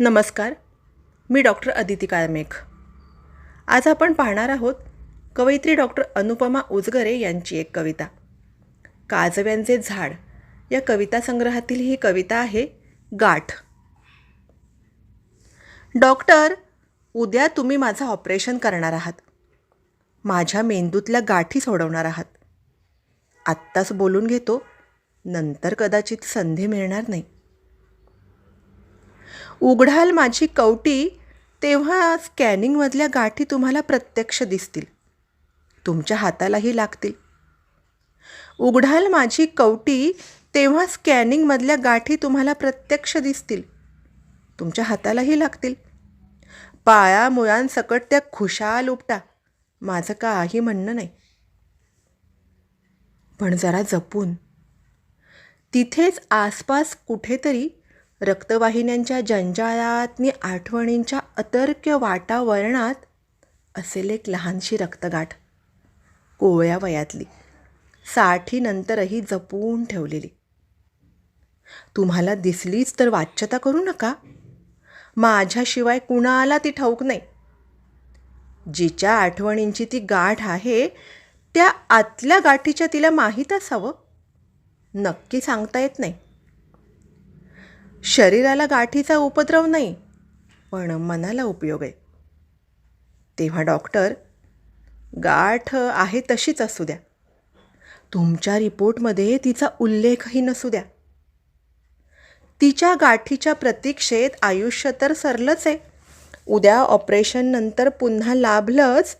नमस्कार मी डॉक्टर अदिती काळमेघ. आज आपण पाहणार आहोत कवयित्री डॉक्टर अनुपमा उजगरे यांची एक कविता. काजव्यांचे झाड. या कविता संग्रहातील ही कविता आहे गाठ. डॉक्टर उद्या तुम्ही माझं ऑपरेशन करणार आहात. माझ्या मेंदूतल्या गाठी सोडवणार आहात. आत्ताच बोलून घेतो नंतर कदाचित संधी मिळणार नाही. उघडाल माझी कवटी तेव्हा स्कॅनिंगमधल्या गाठी तुम्हाला प्रत्यक्ष दिसतील. तुमच्या हातालाही लागतील. उघडाल माझी कवटी तेव्हा स्कॅनिंगमधल्या गाठी तुम्हाला प्रत्यक्ष दिसतील. तुमच्या हातालाही लागतील. पाया मुळांसकट त्या खुशाल उपटा. माझं काही म्हणणं नाही. पण जरा जपून. तिथेच आसपास कुठेतरी रक्तवाहिन्यांच्या जंजाळात नि आठवणींच्या अतर्क्य वातावरणात असेल एक लहानशी रक्तगाठ. कोवळ्या वयातली. साठीनंतरही जपून ठेवलेली. तुम्हाला दिसलीच तर वाच्यता करू नका. माझ्याशिवाय कुणाला ती ठाऊक नाही. जिच्या आठवणींची ती गाठ आहे त्या आतल्या गाठीच्या तिला माहीत असावं. नक्की सांगता येत नाही. शरीराला गाठीचा उपद्रव नाही पण मनाला उपयोग आहे. तेव्हा डॉक्टर गाठ आहे तशीच असू द्या. तुमच्या रिपोर्टमध्ये तिचा उल्लेखही नसू द्या. तिच्या गाठीच्या प्रतीक्षेत आयुष्य तर सरलंच आहे. उद्या ऑपरेशननंतर पुन्हा लाभलंच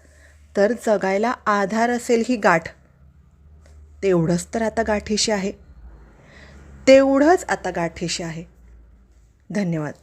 तर जगायला आधार असेल ही गाठ. तेवढंच तर आता गाठीशी आहे. तेवढंच आता गाठीशी आहे. धन्यवाद